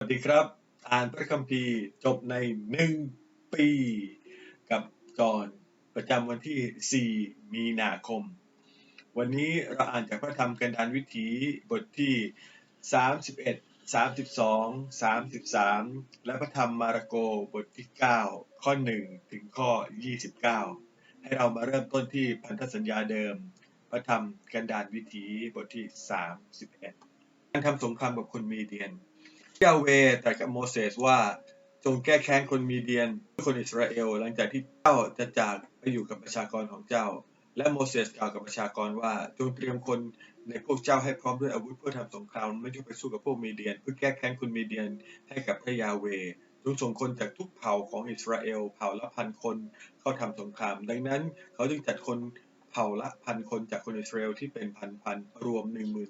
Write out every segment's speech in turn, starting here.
สวัสดีครับ อ่านพระคัมภีร์จบในหนึ่งปี กับจอห์นประจำวันที่ 4 มีนาคม วันนี้เราอ่านจากพระธรรมกันดานวิถีบทที่ 31 32 33 และพระธรรมมาระโกบทที่ 9 ข้อ 1 ถึงข้อ 29 ให้เรามาเริ่มต้นที่พันธสัญญาเดิม พระธรรมกันดานวิถีบทที่ 31 การทำสงครามกับคนมีเดียน ยาเวตรัสกับโมเสสว่าจงแก้แค้นคนมีเดียนคนอิสราเอลหลังจากที่เจ้าจะจากไปอยู่กับประชากรของเจ้า และโมเสสกล่าวกับประชากรว่าจงเตรียมคนในพวกเจ้าให้พร้อมด้วยอาวุธเพื่อทำสงครามไม่ต้องไปสู้กับพวกมีเดียน เพื่อแก้แค้นคนมีเดียนให้กับพระยาเวจงส่งคนจากทุกเผ่าของอิสราเอลเผ่าละพันคนเข้าทำสงคราม ดังนั้นเขาจึงจัดคน เผ่าละพันคนจากคนอิสราเอลที่เป็นพันพันรวม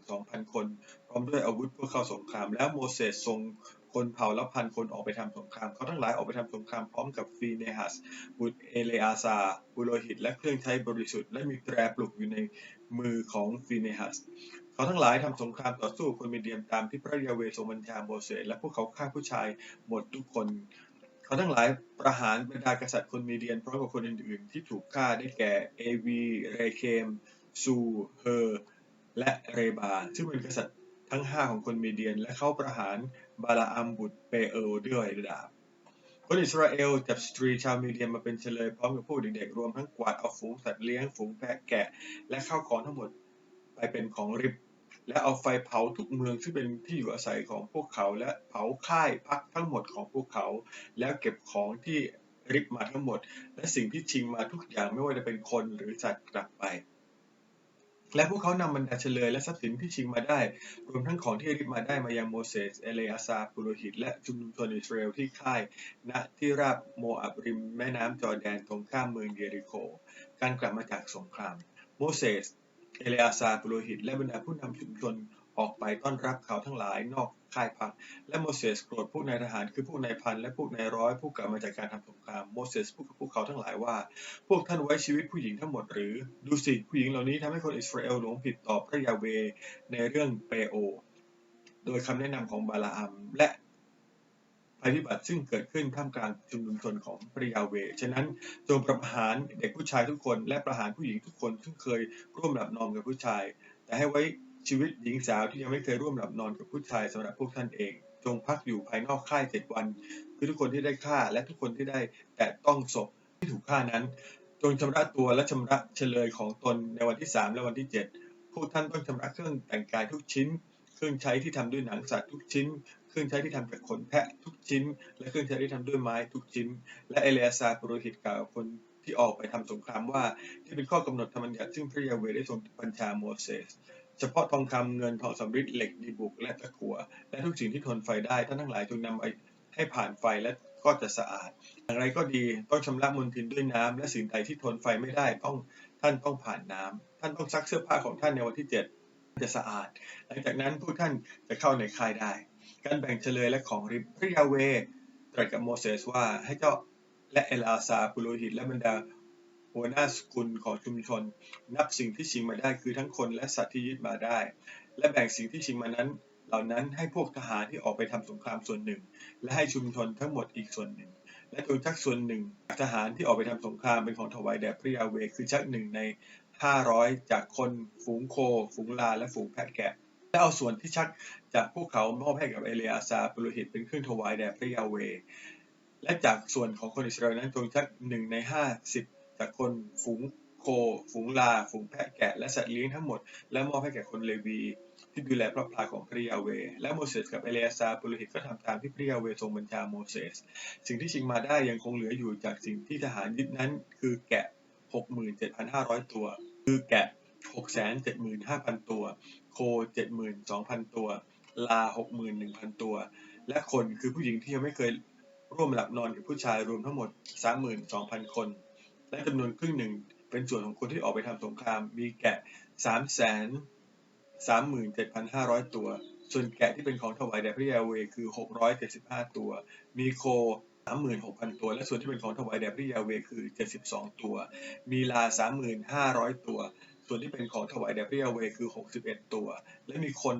12,000 คน พร้อมด้วยอาวุธเพื่อเข้าสงคราม แล้วโมเสสทรงคนเผ่าละพันคนออกไปทำสงคราม เขาทั้งหลายออกไปทำสงครามพร้อมกับฟีเนฮัสบุตรเอเลอาซาบุโรหิต และเครื่องใช้บริสุทธิ์และมีแตรปลุกอยู่ในมือของฟีเนฮัสเขาทั้งหลายทำสงครามต่อสู้คนมีเดียมตามที่พระยาเวทรงบัญชาโมเสสและพวกเขาฆ่าผู้ชายหมดทุกคน เขาทั้งหลายประหารบรรดากษัตริย์คนมีเดียนพร้อมกับคนอื่นๆ ที่ถูกฆ่าได้แก่เอวีเรเคม ซูเฮอร์และเรบา ซึ่งเป็นกษัตริย์ทั้งห้าของคนมีเดียน และเขาประหารบาลาอัมบุตรเปเอลด้วยดาบคนอิสราเอลจับสตรีชาวมีเดียนมาเป็นเฉลยพร้อมกับผู้เด็กๆรวมทั้งกวาดเอาฝูงสัตว์เลี้ยงฝูงแพะแกะ และข้าวของทั้งหมดไปเป็นของริบ และเอาไฟเผาทุกเมืองซึ่งเป็นที่อยู่อาศัยของพวกเขา และเผาค่ายพักทั้งหมดของพวกเขา แล้วเก็บของที่ริบมาทั้งหมด และสิ่งที่ชิงมาทุกอย่างไม่ว่าจะเป็นคนหรือสัตว์กลับไป และพวกเขานำบรรดาเฉลยและทรัพย์สินที่ชิงมาได้ รวมทั้งของที่ริบมาได้มายังโมเสส เอเลอาซาปุโรหิต และชุมนุมชนอิสราเอลที่ค่ายณที่ราบโมอับริมแม่น้ำจอร์แดนตรงข้ามเมืองเยริโค การกลับมาจากสงคราม โมเสส เอเลอาซาปุโรหิต และบรรดาผู้นำชุมชนออกไปต้อนรับเขาทั้งหลายนอกค่ายพัก และโมเสสโกรธพวกนายทหารคือพวกนายพันและพวกนายร้อยผู้กลับมาจากการทำสงครามโมเสสพูดกับพวกเขาทั้งหลายว่า พวกท่านไว้ชีวิตผู้หญิงทั้งหมดหรือดูสิผู้หญิงเหล่านี้ทำให้คนอิสราเอลหลงผิดต่อพระยาเวในเรื่องเปโอ โดยคำแนะนำของบาลาอัมและ ภัยพิบัติซึ่งเกิดขึ้นท่ามกลางชุมนุมชนของพระยาเว ฉะนั้นจงประหารเด็กผู้ชายทุกคน และประหารผู้หญิงทุกคนซึ่งเคยร่วมหลับนอนกับผู้ชาย แต่ให้ไว้ชีวิตหญิงสาวที่ยังไม่เคยร่วมหลับนอนกับผู้ชายสำหรับพวกท่านเอง จงพักอยู่ภายนอกค่ายเจ็ดวัน คือทุกคนที่ได้ฆ่าและทุกคนที่ได้แตะต้องศพที่ถูกฆ่านั้น จงชำระตัวและชำระเฉลยของตนในวันที่สามและวันที่เจ็ดพวกท่านต้องชำระเครื่องแต่งกายทุกชิ้น เครื่องใช้ที่ทำด้วยหนังสัตว์ทุกชิ้น เครื่องใช้ที่ทำจากขนแพะทุกชิ้น และเครื่องใช้ที่ทำด้วยไม้ทุกชิ้น และเอเลอาซาปุโรหิตกล่าวกับคนที่ออกไปทำสงครามว่าที่เป็นข้อกำหนดธรรมบัญญัติซึ่งพระยาเวได้ทรงบัญชาโมเสสเฉพาะทองคำเงินทองสำริดเหล็กดีบุกและตะกั่วและทุกสิ่งที่ทนไฟได้ท่านทั้งหลายจงนำไปให้ผ่านไฟและก็จะสะอาด อย่างไรก็ดีต้องชำระมลทินด้วยน้ำและสิ่งใดที่ทนไฟไม่ได้ต้องท่านต้องผ่านน้ำท่านต้องซักเสื้อผ้าของท่านในวันที่เจ็ดจะสะอาด หลังจากนั้นผู้ท่านจะเข้าในค่ายได้ การแบ่งเฉลยและของริบพระยาเวตรัสกับโมเสสว่าให้เจ้าและเอลอาซาปุโรหิตและบรรดาหัวหน้าสกุลของชุมชน นับสิ่งที่ชิงมาได้คือทั้งคนและสัตว์ที่ยึดมาได้ และแบ่งสิ่งที่ชิงมานั้น เหล่านั้นให้พวกทหารที่ออกไปทำสงครามส่วนหนึ่ง และให้ชุมชนทั้งหมดอีกส่วนหนึ่ง และจงชักส่วนหนึ่งจากทหารที่ออกไปทำสงครามเป็นของถวายแด่พระยาเวคือชักหนึ่งในห้าร้อยจากคนฝูงโค ฝูงลาและฝูงแพะแกะและเอาส่วนที่ชัก จากพวกเขามอบให้กับเอเลอาซาปุโรหิตเป็นเครื่องถวายแด่พระยาเว และจากส่วนของคนอิสราเอลนั้นจงชักหนึ่งในห้าสิบจากคนฝูงโค ฝูงลา ฝูงแพะแกะ และสัตว์เลี้ยงทั้งหมด และมอบให้แก่คนเลวี ที่ดูแลพระพลาของพระยาเว และโมเสสกับเอเลอาซาปุโรหิตก็ทำตามที่พระยาเวทรงบัญชาโมเสส สิ่งที่ชิงมาได้ยังคงเหลืออยู่จากสิ่งที่ทหารยึดนั้น คือแกะ 67,500 ตัว คือแกะ 675,000 ตัว โค 72,000 ตัว ลา 61,000 ตัว และคนคือผู้หญิงที่ยังไม่เคยร่วมหลับนอนกับผู้ชายรวมทั้งหมด 32,000 คน และจำนวนครึ่งหนึ่งเป็นส่วนของคนที่ออกไปทำสงครามมีแกะ3 3 37,500 ตัว ส่วนแกะที่เป็นของถวายแด่พระยาเวคือ 675 ตัว มีโค 36,000 ตัว และส่วนที่เป็นของถวายแด่พระยาเวคือ 72 ตัว มีลา 3,500ตัว ส่วนที่เป็นของถวายแด่พระยาเวคือ 61 ตัว และมีคน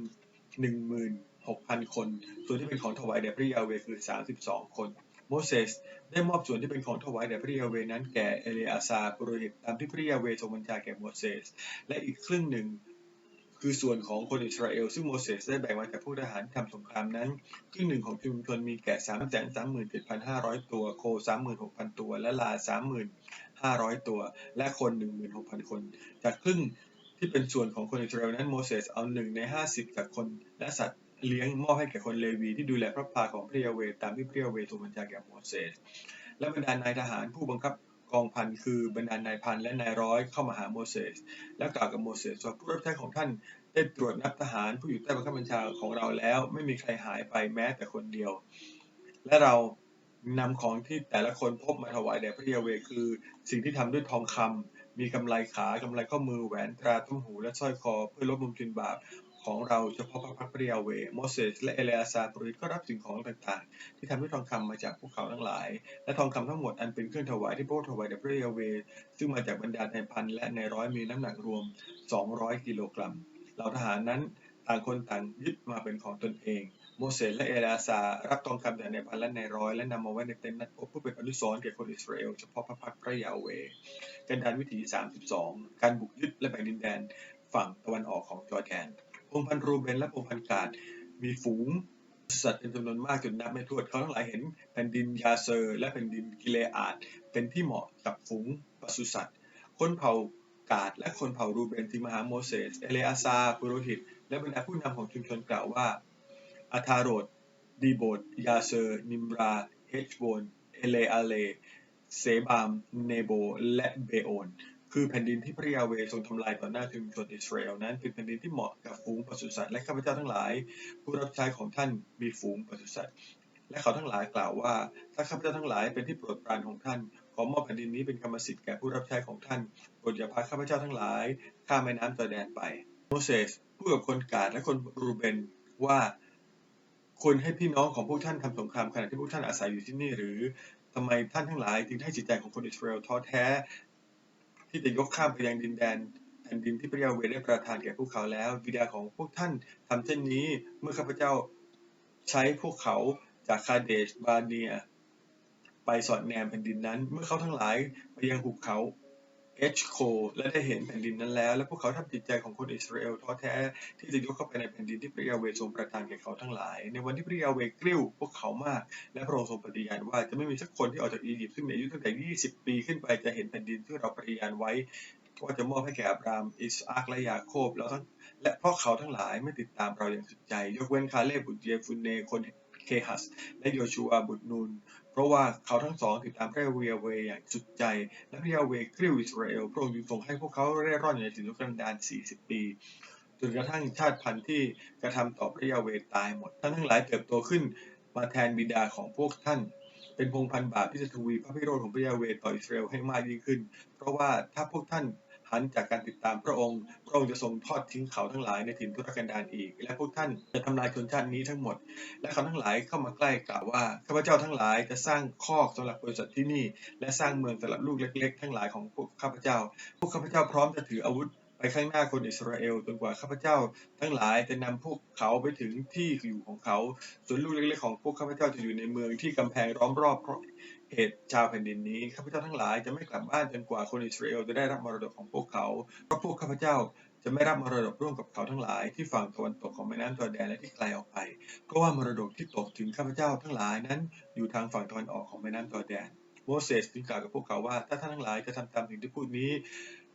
16,000 คน ส่วนที่เป็นของถวายแด่พระยาเวคือ 32 คน โมเสสได้มอบส่วนที่เป็นของถวายแด่พระยาเวนั้นแก่เอเลอาซาปุโรหิตตามที่พระยาเวทรงบัญชาแก่โมเสส และอีกครึ่งหนึ่งคือส่วนของคนอิสราเอล ซึ่งโมเสสได้แบ่งมาจากผู้ทหารที่ทำสงครามนั้น ครึ่งหนึ่งของชุมชนมีแกะ 3 3 7 5 0 0 ตัว โค 36,000 ตัว และลา 35,000 ตัว และคน 16,000 คน จากครึ่ง ที่เป็นส่วนของคนอิสราเอลนั้นโมเสสเอาหนึ่งใน50จากคนและสัตว์เลี้ยงมอบให้แก่คนเลวีที่ดูแลพระพาของพระยาเวตามที่พระยาเวทรงบัญชาแก่โมเสสและบรรดานายทหารผู้บังคับกองพันคือบรรดานายพันและนายร้อยเข้ามาหาโมเสสและกล่าวกับโมเสสว่าผู้รับใช้ของท่านได้ตรวจนับทหารผู้อยู่ใต้บังคับบัญชาของเราแล้ว ไม่มีใครหายไปแม้แต่คนเดียว และเรานำของที่แต่ละคนพบมาถวายแด่พระยาเวคือ สิ่งที่ทำด้วยทองคำ มีกำไลขากำไลข้อมือแหวนตราตุ้มหูและสร้อยคอเพื่อลดมุมทินบาปของเราเฉพาะพระพักพระยาเวโมเสสและเอเลอาซาปริตก็รับสิ่งของต่างๆ ที่ทำด้วยทองคำมาจากพวกเขาทั้งหลาย และทองคำทั้งหมดอันเป็นเครื่องถวายที่พวกถวายแด่พระยาเว ซึ่งมาจากบรรดาในพันและในร้อยมีน้ำหนักรวม 200 กิโลกรัม เหล่าทหารนั้นต่างคนต่างยึดมาเป็นของตนเอง โมเสสและเอลาซารับทองคำจากในพันและในร้อยและนำมาไว้ในเต็นท์นัดพบเพื่อเป็นอนุสรณ์แก่คนอิสราเอลเฉพาะพระพักพระยาเวกันดานวิถี 32 การบุกยึดและแบ่งดินแดนฝั่งตะวันออกของจอร์แดนพงพันธุ์รูเบนและพงพันธุ์กาดมีฝูงสัตว์เป็นจำนวนมากจนนับไม่ถ้วนเขาทั้งหลายเห็นแผ่นดินยาเซอร์ และแผ่นดินกิเลอาดเป็นที่เหมาะกับฝูงปศุสัตว์ คนเผ่ากาดและคนเผ่ารูเบนที่มาหาโมเสสเอเลอาซาปุโรหิต และบรรดาผู้นำของชุมชนกล่าวว่า อาธาโรดดีโบดยาเซอร์ นิมรา เฮชโบน เอเลอาเล เซบาม เนโบ และเบโอนคือแผ่นดินที่พระยาเวทรงทำลายต่อหน้าชุมชนอิสราเอลนั้นเป็นแผ่นดินที่เหมาะกับฝูงปศุสัตว์และข้าพเจ้าทั้งหลาย ผู้รับใช้ของท่านมีฝูงปศุสัตว์และเขาทั้งหลายกล่าวว่า ถ้าข้าพเจ้าทั้งหลายเป็นที่โปรดปรานของท่าน ขอมอบแผ่นดินนี้เป็นกรรมสิทธิ์แก่ผู้รับใช้ของท่านโปรดอย่าพาข้าพเจ้าทั้งหลาย ข้ามแม่น้ำจอร์แดนไป โมเสสพูดกับคนกาดและคนรูเบนว่า ควรให้พี่น้องของพวกท่านทำสงครามขณะที่พวกท่านอาศัยอยู่ที่นี่หรือทำไมท่านทั้งหลายจึงให้จิตใจของคนอิสราเอลท้อแท้ ที่จะยกข้ามไปยังดินแดนแผ่นดินที่พระยาเวได้ประทานแก่พวกเขาแล้วบิดาของพวกท่านทำเช่นนี้เมื่อข้าพเจ้าใช้พวกเขาจากคาเดชบาเนีย ไปสอดแนมแผ่นดินนั้น เมื่อเขาทั้งหลายไปยังหุบเขา เอชโคและได้เห็นแผ่นดินนั้นแล้ว และพวกเขาทำจิตใจของคนอิสราเอลท้อแท้ที่จะยกเข้าไปในแผ่นดินที่พระยาเวทรงประทานแก่เขาทั้งหลาย ในวันที่พระยาเวกริ้วพวกเขามาก และพระองค์ทรงปฏิญาณว่าจะไม่มีสักคนที่ออกจากอียิปต์ซึ่งมีอายุตั้งแต่ 20 ปีขึ้นไปจะเห็นแผ่นดินที่เราปฏิญาณไว้ว่าจะมอบให้แก่อับรามอิสอัคและยาโคบแล้วทั้งและเพราะเขาทั้งหลายไม่ติดตามเราอย่างสุดใจ ยกเว้นคาเลบุตรเยฟุนเนคนเคหัสและโยชูอาบุตรนูน ราะว่าเขาทั้งสองติดตามพระยาเวเวอย่างสุดใจ และพระยาเวกริ้วอิสราเอลพระองค์จึงทรงให้พวกเขาเร่ร่อนอยู่ในถิ่นทุกันดาร40 ปีจนกระทั่งชาติพันธุ์ที่กระทำต่อพระยาเวตายหมดท่านทั้งหลายเติบโตขึ้นมาแทนบิดาของพวกท่าน เป็นพงพันบาปที่จะทวีพระพิโรธของพระยาเวต่ออิสราเอลให้มากยิ่งขึ้น เพราะว่าถ้าพวกท่าน หันจากการติดตามพระองค์ พระองค์จะทรงทอดทิ้งเขาทั้งหลายในถิ่นทุรกันดารอีก และพวกท่านจะทำลายชนชาตินี้ทั้งหมด และเขาทั้งหลายเข้ามาใกล้กล่าวว่าข้าพเจ้าทั้งหลายจะสร้างคอกสำหรับบริษัทที่นี่ และสร้างเมืองสำหรับลูกเล็ก ๆ ทั้งหลายของพวกข้าพเจ้า พวกข้าพเจ้าพร้อมจะถืออาวุธไปข้างหน้าคนอิสราเอลจนกว่าข้าพเจ้า ทั้งหลายจะนำพวกเขาไปถึงที่อยู่ของเขา ส่วนลูกเล็กๆของพวกข้าพเจ้าจะอยู่ในเมืองที่กำแพงล้อมรอบ เหตุชาวแผ่นดินนี้ข้าพเจ้าทั้งหลายจะไม่กลับบ้านจนกว่าคนอิสราเอลจะได้รับมรดกของพวกเขาเพราะพวกข้าพเจ้าจะไม่รับมรดกร่วมกับเขาทั้งหลายที่ฝั่งตะวันตกของแม่น้ำจอร์แดนและที่ไกลออกไปเพราะว่ามรดกที่ตกถึงข้าพเจ้าทั้งหลายนั้นอยู่ทางฝั่งตะวันออกของแม่น้ำจอร์แดนโมเสสจึงกล่าวกับพวกเขาว่าถ้าท่านทั้งหลายจะทำตามสิ่งที่พูดนี้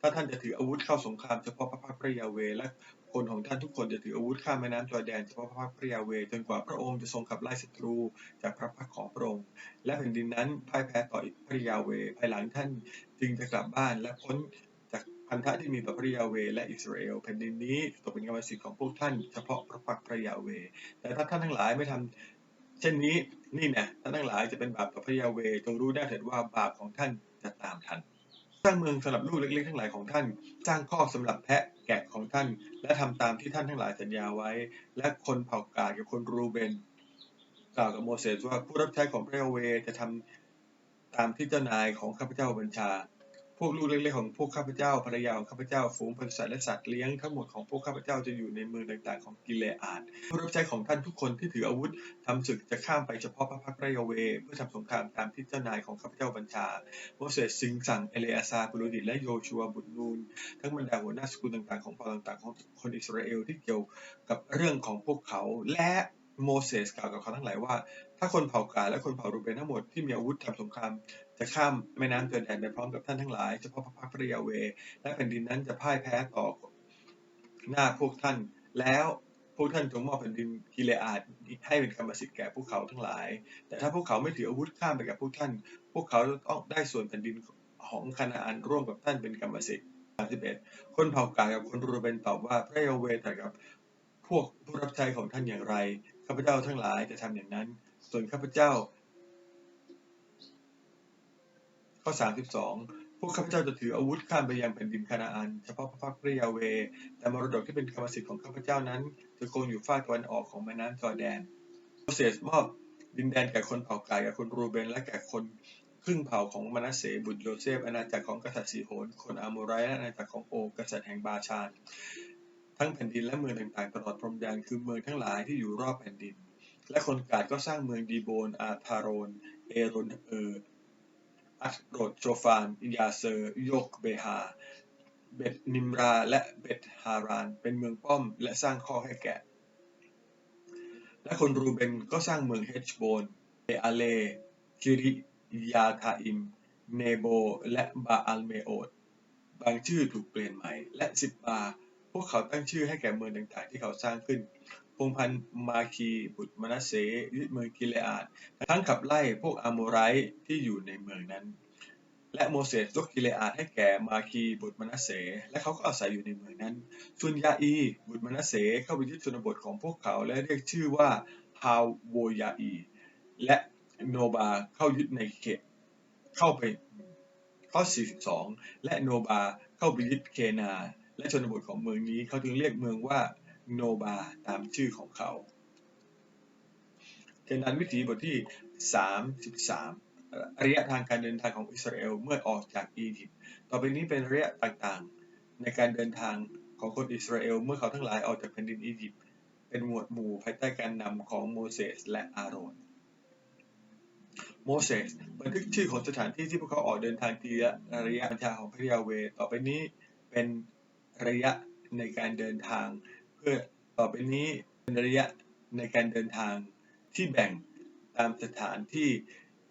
ถ้าท่านจะถืออาวุธเข้าสงครามเฉพาะพระพักตร์พระยาเวและ คนของท่านทุกคนจะถืออาวุธข้ามแม่น้ำจอร์แดนเฉพาะพระพักตร์พระยาเวจนกว่าพระองค์จะทรงขับไล่ศัตรูจากพระพักของพระองค์ และแผ่นดินนั้นพ่ายแพ้ต่อพระยาเวภายหลังท่านจึงจะกลับบ้านและพ้นจากพันธะที่มีต่อพระยาเวและอิสราเอลแผ่นดินนี้ตกเป็นกรรมสิทธิ์ของพวกท่านเฉพาะพระพักตร์พระยาเวแต่ถ้าท่านทั้งหลายไม่ทำเช่นนี้นี่นะท่านทั้งหลายจะเป็นบาปต่อพระยาเวจงรู้ได้เถิดว่าบาปของท่านจะตามทันสร้างเมืองสำหรับลูกเล็กๆทั้งหลายของท่าน สร้างคอกสำหรับแพะ แกะของท่าน และทำตามที่ท่านทั้งหลายสัญญาไว้ และคนเผ่ากาดกับคนรูเบนกล่าวกับโมเสสว่าผู้รับใช้ของพระเยาเวจะทำตามที่เจ้านายของข้าพเจ้าบัญชา พวกลูกเล็กๆของพวกข้าพเจ้าภรรยาของข้าพเจ้าฝูงปศุสัตว์และสัตว์เลี้ยงทั้งหมดของพวกข้าพเจ้าจะอยู่ในมือต่างๆของกิเลอาดผู้รับใช้ของท่านทุกคนที่ถืออาวุธทำศึกจะข้ามไปเฉพาะพระพักตร์พระยาเว เพื่อทำสงครามตามที่เจ้านายของข้าพเจ้าบัญชาโมเสสจึงสั่งเอเลอาซาบุรุษและโยชัวบุตรนูนทั้งบรรดาหัวหน้าสกุลต่างๆของเผ่าต่างๆของคนอิสราเอลที่เกี่ยวกับเรื่องของพวกเขาและโมเสสกล่าวกับเขาทั้งหลายว่า ถ้าคนเผ่ากาและคนเผ่ารูเบนทั้งหมดที่มีอาวุธทำสงครามจะข้ามแม่น้ำจอแดนไปพร้อมกับท่านทั้งหลายเฉพาะพระพักตร์พระยาเวห์และแผ่นดินนั้นจะพ่ายแพ้ต่อหน้าพวกท่าน แล้วพวกท่านจงมอบแผ่นดินกิเลอาดให้เป็นกรรมสิทธิ์แก่พวกเขาทั้งหลาย แต่ถ้าพวกเขาไม่ถืออาวุธข้ามไปกับพวกท่าน พวกเขาจะต้องได้ส่วนแผ่นดินของคานาอันร่วมกับท่านเป็นกรรมสิทธิ์31คนเผ่ากากับคนรูเบนตอบว่าพระยาเวห์ตรัสกับพวกผู้รับใช้ของท่านอย่างไรข้าพเจ้าทั้งหลายจะทำอย่างนั้น ส่วนข้าพเจ้า ข้อ 32 พวกข้าพเจ้าจะถืออาวุธข้ามไปยังแผ่นดินคานาอัน เฉพาะพระพักตร์พระยาเว แต่มรดกที่เป็นกรรมสิทธิ์ของข้าพเจ้านั้น จะคงอยู่ฝ่าตะวันออกของแม่น้ำจอแดนโมเสสมอบดินแดนแก่คนเผ่ากาดแก่คนรูเบน และแก่คนครึ่งเผ่าของมนาเสบุตรโยเซฟอาณาจักรของกษัตริย์สีโหนคนอาโมไรและอาณาจักรของโอกษัตริย์แห่งบาชานทั้งแผ่นดินและเมืองต่างๆ ตลอดพรมแดนคือเมืองทั้งหลายที่อยู่รอบแผ่นดิน และคนกาดก็สร้างเมืองดีโบน อาทารอนเอรอนเออร์อัตโรดโจฟาน ยาเซอร์โยกเบฮา เบตนิมรา และเบตฮาราน เป็นเมืองป้อม และสร้างข้อให้แก่และคนรูเบนก็สร้างเมืองเฮชโบนเออาเลคิริยาทาอิม เนโบ และบาอัลเมโอด บางชื่อถูกเปลี่ยนใหม่ และสิบบา พวกเขาตั้งชื่อให้แก่เมืองต่างๆที่เขาสร้างขึ้น พงพันธ์มาคีบุตรมนัสเสยึดเมืองกิเลอาดทั้งขับไล่พวกอาโมไรที่อยู่ในเมืองนั้น และโมเสสยกกิเลอาดให้แก่มาคีบุตรมนัสเส และเขาก็อาศัยอยู่ในเมืองนั้นส่วนยาอีบุตรมนัสเสเข้าไปยึดชนบทของพวกเขาและเรียกชื่อว่าฮาวโวยาอี และโนบาเข้ายึดในเขตเข้าไปข้อ 42 และโนบาเข้าไปยึดเคนา และชนบทของเมืองนี้เขาจึงเรียกเมืองว่า โนบาตามชื่อของเขาเกณฑ์านวิถีบทที่ 33 ระยะทางการเดินทางของอิสราเอลเมื่อออกจากอียิปต์ต่อไปนี้เป็นระยะต่างๆ ในการเดินทางของคนอิสราเอลเมื่อเขาทั้งหลายออกจากแผ่นดินอียิปต์เป็นหมวดหมู่ภายใต้การนำของโมเสสและอาโรนโมเสสบันทึกชื่อของสถานที่ที่พวกเขาออกเดินทางทีละระยะบัญชาของพระยาเว ต่อไปนี้เป็นระยะในการเดินทาง พื่อต่อไปนี้เป็นระยะในการเดินทางที่แบ่งตามสถานที่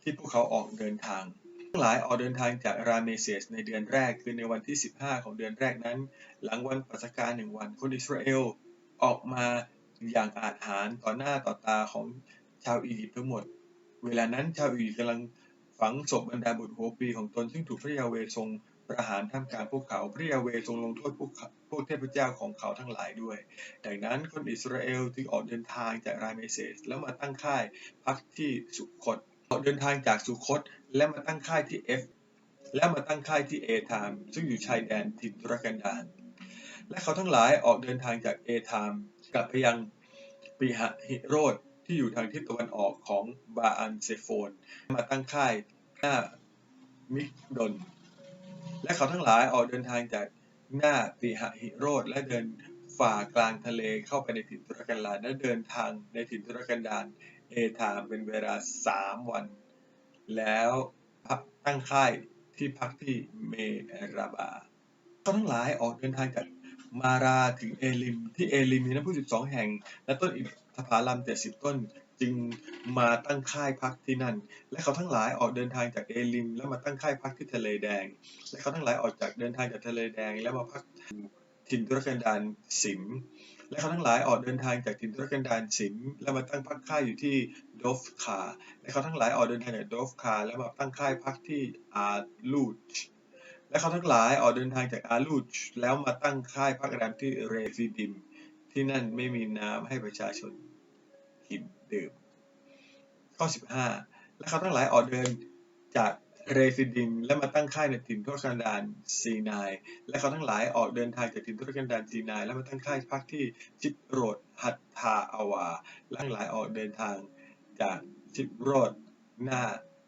ที่พวกเขาออกเดินทาง ทั้งหลายออกเดินทางจากราเมเซสในเดือนแรกคือในวันที่ 15 ของเดือนแรกนั้น หลังวันปัสกาหนึ่งวันคนอิสราเอลออกมาอย่างอาจหารต่อหน้าต่อตาของชาวอียิปต์ทั้งหมด เวลานั้นชาวอียิปต์กำลังฝังศพบรรดาบุตรหัวปีของตนซึ่งถูกพระยาเวทรง ประหารท่ามกลางพวกเขาพระยาเวทรงลงโทษพวกพวกเทพเจ้าของเขาทั้งหลายด้วย ดังนั้นคนอิสราเอลจึงออกเดินทางจากราเมเซสแล้วมาตั้งค่ายพักที่สุคตออกเดินทางจากสุคตและมาตั้งค่ายที่เอฟและมาตั้งค่ายที่เอธาม ซึ่งอยู่ชายแดนถิ่นทุรกันดารและเขาทั้งหลายออกเดินทางจากเอธามกลับไปยังปีหหิโรดที่อยู่ทางทิศตะวันออกของบาอันเซโฟน มาตั้งค่ายหน้ามิกดน และเขาทั้งหลายออกเดินทางจากหน้าปีหหิโรดและเดินฝ่ากลางทะเลเข้าไปในถิ่นทุรกันดารและเดินทางในถิ่นทุรกันดารเอธามเป็นเวลาสามวัน แล้วพักตั้งค่ายที่พักที่เมราบาเขาทั้งหลายออกเดินทางจากมาราถึงเอลิม ที่เอลิมมีน้ำพุสิบสองแห่ง และต้นอินทผลัมเจ็ดสิบต้น จึงมาตั้งค่ายพักที่นั่น และเขาทั้งหลายออกเดินทางจากเอลิม แล้วมาตั้งค่ายพักที่ทะเลแดง และเขาทั้งหลายออกจากเดินทางจากทะเลแดง แล้วมาพักถิ่นทุรกันดารสิม และเขาทั้งหลายออกเดินทางจากถิ่นทุรกันดารสิม แล้วมาตั้งพักค่ายอยู่ที่โดฟคา และเขาทั้งหลายออกเดินทางจากโดฟคา แล้วมาตั้งค่ายพักที่อาลูชและเขาทั้งหลายออกเดินทางจากอาลูชแล้วมาตั้งค่ายพักแรมที่เรฟิดิม ที่นั่นไม่มีน้ำให้ประชาชนกิน ดื่ม ข้อ 15 และเขาทั้งหลายออกเดินจากเรฟิดิมและมาตั้งค่ายในถิ่นทุรกันดารซีนาย และเขาทั้งหลายออกเดินทางจากถิ่นทุรกันดารซีนาย แล้วมาตั้งค่ายพักที่จิบโรดฮัตทาอาวาและทั้งหลายออกเดินทางจากจิบโรดหน้า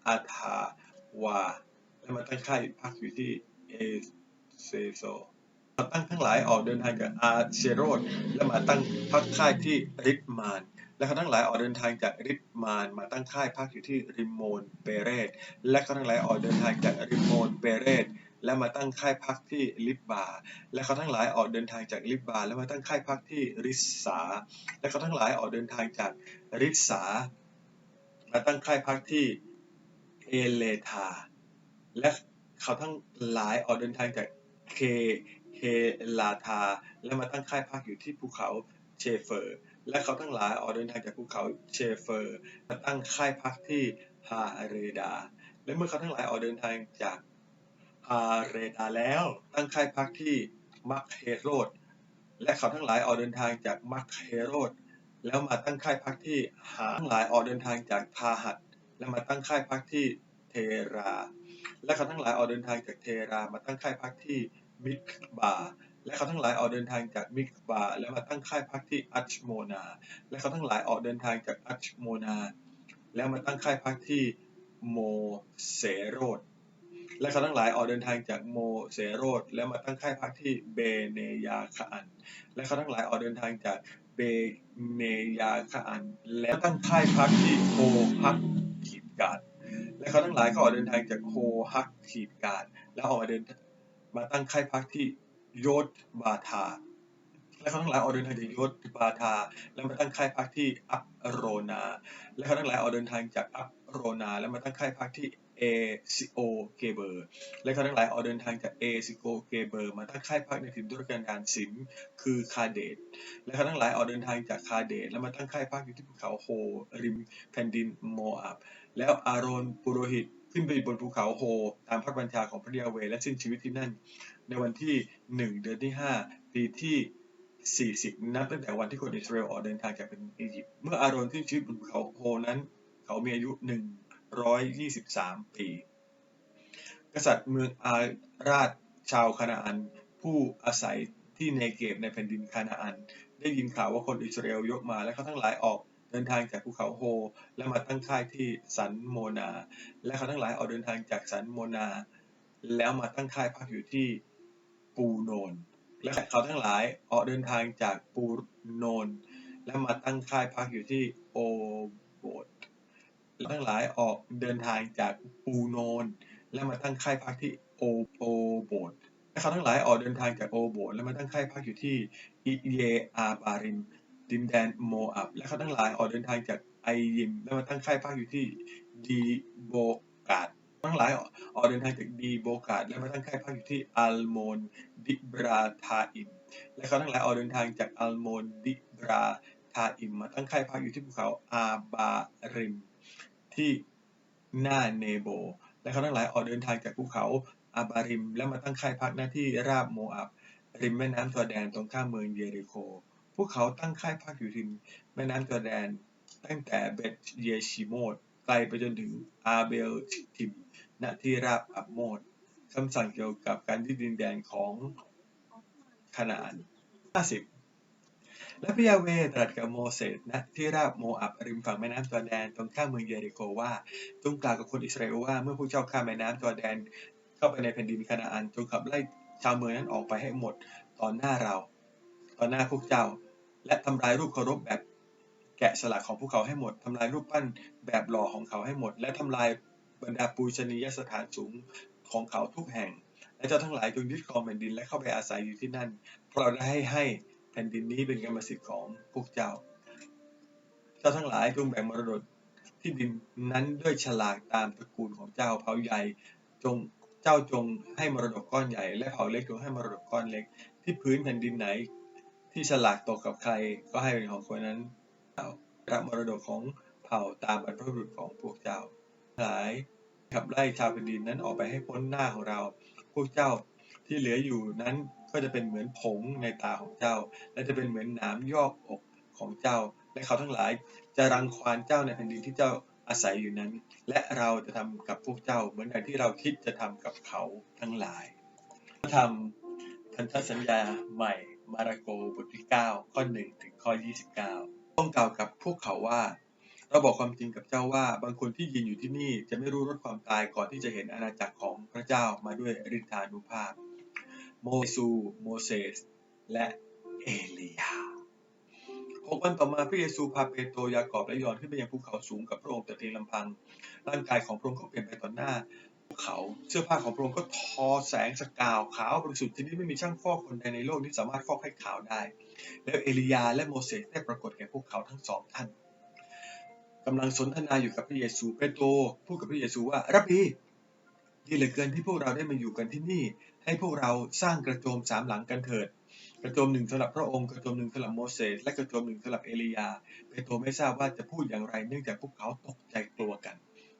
อาทาวา และมาตั้งค่ายพักอยู่ที่เอเซโซมาตั้งทั้งหลายออกเดินทางจากอาเชโรดและมาตั้งพักค่ายที่ริดมาน และเขาทั้งหลายออกเดินทางจากริดมานมาตั้งค่ายพักอยู่ที่ริมโมนเปเรตและเขาทั้งหลายออกเดินทางจากริมโมนเปเรตและมาตั้งค่ายพักที่ลิบบา และเขาทั้งหลายออกเดินทางจากลิบบา และมาตั้งค่ายพักที่ริสสาและเขาทั้งหลายออกเดินทางจากริสสามาตั้งค่ายพักที่เอเลธา และเขาทั้งหลายออกเดินทางจากเคเฮลาธา และมาตั้งค่ายพักอยู่ที่ภูเขาเชเฟอร์ และเขาทั้งหลายออกเดินทางจากภูเขาเชเฟอร์มาตั้งค่ายพักที่ฮาเรดา และเมื่อเขาทั้งหลายออกเดินทางจากฮาเรดาแล้ว ตั้งค่ายพักที่มักเฮโรดและเขาทั้งหลายออกเดินทางจากมักเฮโรดแล้วมาตั้งค่ายพักที่หาทั้งหลายออกเดินทางจากพาหัดและมาตั้งค่ายพักที่เทรา และเขาทั้งหลายออกเดินทางจากเทรามาตั้งค่ายพักที่มิกบา และเขาทั้งหลายออกเดินทางจากมิกบาและมาตั้งค่ายพักที่อัชโมนา และเขาทั้งหลายออกเดินทางจากอัชโมนา แล้วมาตั้งค่ายพักที่โมเสโรดและเขาทั้งหลายออกเดินทางจากโมเสโรดแล้วมาตั้งค่ายพักที่เบเนยาคาอัน และเขาทั้งหลายออกเดินทางจากเบเนยาคาอัน แล้วตั้งค่ายพักที่โฮฮักขีดกาดและเขาทั้งหลายก็ออกเดินทางจากโฮฮักขีดกาดแล้วออกมาเดินมาตั้งค่ายพักที่ ยธบาทาและเขาทั้งหลายออกเดินทางจากโยธบาทา แล้วมาตั้งค่ายพักที่อัปโรนา และเขาทั้งหลายออกเดินทางจากอัปโรนา แล้วมาตั้งค่ายพักที่เอซิโอเกเบอร์ และเขาทั้งหลายออกเดินทางจากเอซิโกเกเบอร์ มาตั้งค่ายพักในถิ่นทุรกันดารสินคือคาเดตและเขาทั้งหลายออกเดินทางจากคาเดตแล้วมาตั้งค่ายพักอยู่ที่ภูเขาโฮริมแผ่นดินโมอาบแล้วอาโรนปุโรหิตขึ้นไปบนภูเขาโฮตามพระบัญชาของพระเยาเวและสิ้นชีวิตที่นั่น ในวันที่หนึ่งเดือนที่ห้าปีที่ 40 นับตั้งแต่วันที่คนอิสราเอลออกเดินทางจากเป็นอียิปต์เมื่ออาโรนสิ้นชีวิตบนภูเขาโฮนั้น เขามีอายุ 123 ปี กษัตริย์เมืองอาราดชาวคานาอัน ผู้อาศัยที่เนเกบในแผ่นดินคานาอัน ได้ยินข่าวว่าคนอิสราเอลยกมาและเขาทั้งหลายออกเดินทางจากภูเขาโฮ และมาตั้งค่ายที่สันโมนา และเขาทั้งหลายออกเดินทางจากสันโมนา แล้วมาตั้งค่ายพักอยู่ที่ ปูโนน และเขาทั้งหลายออกเดินทางจากปูโนน และมาตั้งค่ายพักอยู่ที่โอโบดและทั้งหลายออกเดินทางจากปูโนน และมาตั้งค่ายพักที่โอโอโบดและเขาทั้งหลายออกเดินทางจากโอโบดและมาตั้งค่ายพักอยู่ที่อิเยอาบาริมดินแดนโมอับและเขาทั้งหลายออกเดินทางจากไอยิมและมาตั้งค่ายพักอยู่ที่ดีโบกาด ทั้งหลายออกเดินทางจากดีโบกาดและมาตั้งค่ายพักอยู่ที่อัลโมนดิบราทาอิมและเขาทั้งหลายออกเดินทางจากอัลโมนดิบราทาอิมมาตั้งค่ายพักอยู่ที่ภูเขาอาบาริม ที่หน้าเนโบ และเขาทั้งหลายออกเดินทางจากภูเขาอาบาริม และมาตั้งค่ายพักหน้าที่ราบโมอับ ริมแม่น้ำจอร์แดนตรงข้ามเมืองเยริโค พวกเขาตั้งค่ายพักอยู่ริม แม่น้ำจอร์แดน ตั้งแต่เบตเยชิโมด ไกลไปจนถึงอาเบลทิมณที่ราบอับโมดคำสั่งเกี่ยวกับการที่ดินแดนของคานาน 50 และพระยาเวตรัสกับโมเสสณที่ราบโมอับริมฝั่งแม่น้ำจอร์แดนตรงข้ามเมืองเยริโคว่าจงกล่าวกับคนอิสราเอลว่าเมื่อพวกเจ้าข้ามแม่น้ำจอร์แดน เข้าไปในแผ่นดินคนาอันจงขับไล่ชาวเมืองนั้นออกไปให้หมดต่อหน้าเรา ต่อหน้าพวกเจ้า และทำลายรูปเคารพแบบ กะสลักของพวกเขาให้หมดทำลายรูปปั้นแบบหล่อของเขาให้หมด และทำลายบรรดาปูชนียสถานสูงของเขาทุกแห่ง และเจ้าทั้งหลายจงยึดครองแผ่นดินและเข้าไปอาศัยอยู่ที่นั่น เพราะเราได้ให้ให้แผ่นดินนี้เป็นกรรมสิทธิ์ของพวกเจ้า เจ้าทั้งหลายจงแบ่งมรดกที่ดินนั้นด้วยฉลากตามตระกูลของเจ้าเผ่าใหญ่จงเจ้าจงให้มรดกก้อนใหญ่ และเผ่าเล็กจงให้มรดกก้อนเล็ก ที่พื้นแผ่นดินไหน ที่ฉลากตกกับใครก็ให้เป็นของคนนั้น รับมรดกของเผ่าตามบรรพบุรุษของพวกเจ้า หลายขับไล่ชาวแผ่นดินนั้นออกไปให้พ้นหน้าของเรา พวกเจ้าที่เหลืออยู่นั้นก็จะเป็นเหมือนผงในตาของเจ้า และจะเป็นเหมือนน้ำยอกอกของเจ้า และเขาทั้งหลายจะรังควานเจ้าในแผ่นดินที่เจ้าอาศัยอยู่นั้น และเราจะทำกับพวกเจ้าเหมือนอย่างที่เราคิดจะทำกับเขาทั้งหลายทำพันธสัญญาใหม่มาระโกบทที่ 9 ข้อ 1 ถึงข้อ 29 ต้องกล่าวกับพวกเขาว่า เราบอกความจริงกับเจ้าว่าบางคนที่ยืนอยู่ที่นี่จะไม่รู้รสความตายก่อนที่จะเห็นอาณาจักรของพระเจ้ามาด้วยฤทธานุภาพ โมซู โมเสส และเอลียาหกวันต่อมาพระเยซูพาเปโตรยากอบและยอนขึ้นไปยังภูเขาสูงกับพระองค์แต่เพียงลำพัง ร่างกายของพระองค์ก็เปลี่ยนไปต่อหน้าภูเขา เสื้อผ้าของพระองค์ก็ทอแสงสกาวขาวบริสุทธิ์ที่นี่ไม่มีช่างฟอกคนใดในโลกนี้สามารถฟอกให้ขาวได้ แล้วเอลียาและโมเสสได้ปรากฏแก่พวกเขาทั้งสองท่านกำลังสนทนาอยู่กับพระเยซูเปโตรพูดกับพระเยซูว่ารับบีดีเหลือเกินที่พวกเราได้มาอยู่กันที่นี่ ให้พวกเราสร้างกระโจมสามหลังกันเถิด กระโจมหนึ่งสำหรับพระองค์ กระโจมหนึ่งสำหรับโมเสสและกระโจมหนึ่งสำหรับเอลียาเปโตรไม่ทราบว่าจะพูดอย่างไรเนื่องจากพวกเขาตกใจกลัวกัน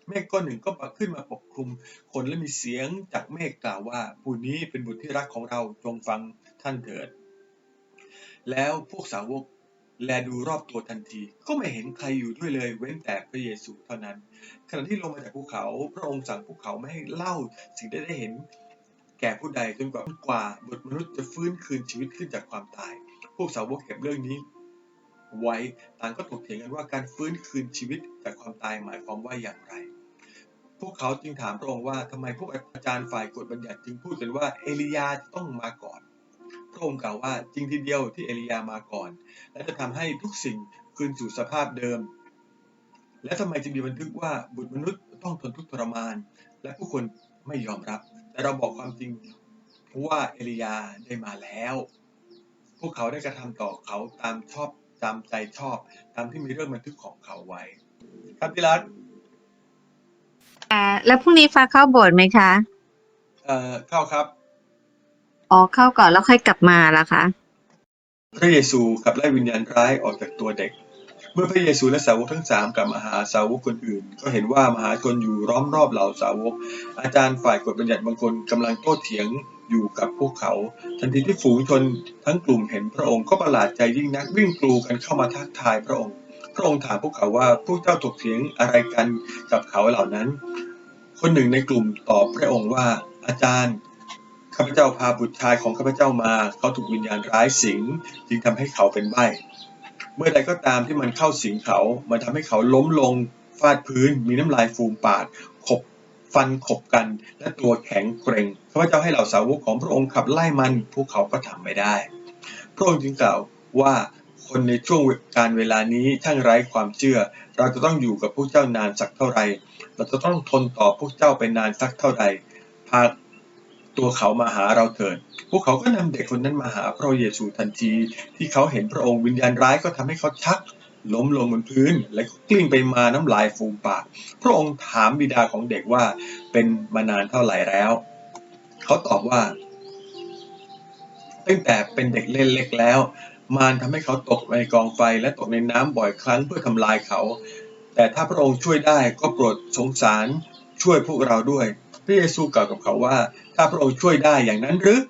เมฆก้อนหนึ่งก็ขึ้นมาปกคลุม คนและมีเสียงจากเมฆกล่าวว่าผู้นี้เป็นบุตรที่รักของเราจงฟังท่านเถิด แล้วพวกสาวกแลดูรอบตัวทันที ก็ไม่เห็นใครอยู่ด้วยเลยเว้นแต่พระเยซูเท่านั้น ขณะที่ลงมาจากภูเขา พระองค์สั่งภูเขาไม่ให้เล่า สิ่งที่ได้เห็น แก่ผู้ใดจนกว่ากว่าบุตรมนุษย์จะฟื้นคืนชีวิตขึ้นจากความตาย พวกสาวกเก็บเรื่องนี้ ไว้ต่างก็ถกเถียงกันว่าการฟื้นคืนชีวิตจากความตายหมายความว่าอย่างไร พวกเขาจึงถามพระองค์ว่าทำไมพวกอาจารย์ฝ่ายกฎบัญญัติจึงพูดกันว่าเอลียาต้องมาก่อน พระองค์กล่าวว่าจริงทีเดียวที่เอลียามาก่อน และจะทำให้ทุกสิ่งคืนสู่สภาพเดิม และทำไมจึงมีบันทึกว่าบุตรมนุษย์ต้องทนทุกข์ทรมาน และผู้คนไม่ยอมรับ แต่เราบอกความจริงว่าเอลียาได้มาแล้ว พวกเขาได้กระทำต่อเขาตามชอบตามใจชอบ ตามที่มีเรื่องบันทึกของเขาไว้ ครับพี่รัตอ่าแล้วพรุ่งนี้ฟ้าเข้าโบสถ์ไหมคะ เอ่อเข้าครับ อ๋อเข้าก่อนแล้วค่อยกลับมาล่ะคะ พระเยซูขับไล่วิญญาณร้ายออกจากตัวเด็ก เมื่อพระเยซูและสาวกทั้งสามกลับมาหาสาวกคนอื่น ก็เห็นว่ามหาชนอยู่ล้อมรอบเหล่าสาวก อาจารย์ฝ่ายกฎบัญญัติบางคนกำลังโต้เถียงอยู่กับพวกเขา ทันทีที่ฝูงชนทั้งกลุ่มเห็นพระองค์ก็ประหลาดใจยิ่งนักวิ่งกลูกันเข้ามาทักทายพระองค์ พระองค์ถามพวกเขาว่าพวกเจ้าถกเถียงอะไรกันกับเขาเหล่านั้น คนหนึ่งในกลุ่มตอบพระองค์ว่าอาจารย์ ข้าพเจ้าพาบุตรชายของข้าพเจ้ามา เขาถูกวิญญาณร้ายสิง จึงทำให้เขาเป็นใบ้เมื่อใดก็ตามที่มันเข้าสิงเขา มันทำให้เขาล้มลงฟาดพื้น มีน้ำลายฟูมปากขบฟันขบกัน และตัวแข็งเกร็งข้าพเจ้าให้เหล่าสาวกของพระองค์ขับไล่มัน พวกเขาก็ทำไม่ได้ พระองค์จึงกล่าวว่าคนในช่วงการเวลานี้ช่างไร้ความเชื่อ เราจะต้องอยู่กับพวกเจ้านานสักเท่าไหร่ เราจะต้องทนต่อพวกเจ้าไปนานสักเท่าใดพา ตัวเขามาหาเราเถิด พวกเขาก็นำเด็กคนนั้นมาหาพระเยซูทันที ที่เขาเห็นพระองค์วิญญาณร้ายก็ทำให้เขาชัก ล้มลงบนพื้น และกลิ้งไปมาน้ำลายฟูมปาก พระองค์ถามบิดาของเด็กว่าเป็นมานานเท่าไหร่แล้ว เขาตอบว่า ตั้งแต่เป็นเด็กเล่นเล็กแล้ว มารทำให้เขาตกในกองไฟและตกในน้ำบ่อยครั้งเพื่อทำลายเขา แต่ถ้าพระองค์ช่วยได้ก็โปรดสงสารช่วยพวกเราด้วย พระเยซูกล่าวกับเขาว่า ถ้าพระองค์ช่วยได้อย่างนั้นหรือ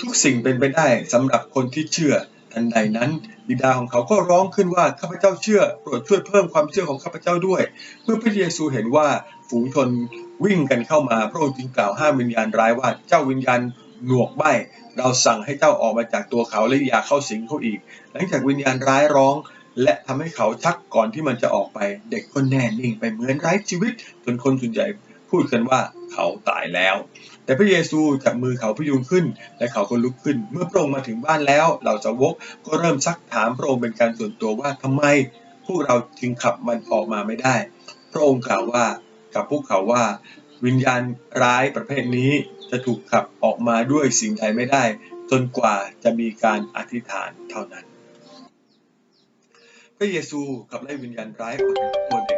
ทุกสิ่งเป็นไปได้สำหรับคนที่เชื่อ ทันใดนั้นบิดาของเขาก็ร้องขึ้นว่าข้าพเจ้าเชื่อโปรดช่วยเพิ่มความเชื่อของข้าพเจ้าด้วย เมื่อพระเยซูเห็นว่าฝูงชนวิ่งกันเข้ามาพระองค์จึงกล่าวห้ามวิญญาณร้ายว่าเจ้าวิญญาณหนวกใบเราสั่งให้เจ้าออกมาจากตัวเขาและอย่าเข้าสิงเขาอีก หลังจากวิญญาณร้ายร้อง และทำให้เขาชักก่อนที่มันจะออกไป เด็กก็แน่นิ่งไปเหมือนไร้ชีวิตจนคนส่วนใหญ่ พูดกันว่าเขาตายแล้ว แต่พระเยซูจับมือเขาพยุงขึ้น และเขาก็ลุกขึ้น เมื่อพระองค์มาถึงบ้านแล้วเหล่าสาวกก็เริ่มซักถามพระองค์เป็นการส่วนตัวว่าทำไมพวกเราจึงขับมันออกมาไม่ได้ พระองค์กล่าวว่ากับพวกเขาว่า วิญญาณร้ายประเภทนี้จะถูกขับออกมาด้วยสิ่งใดไม่ได้ จนกว่าจะมีการอธิษฐานเท่านั้น พระเยซูขับไล่วิญญาณร้ายออกจากตัวเด็ก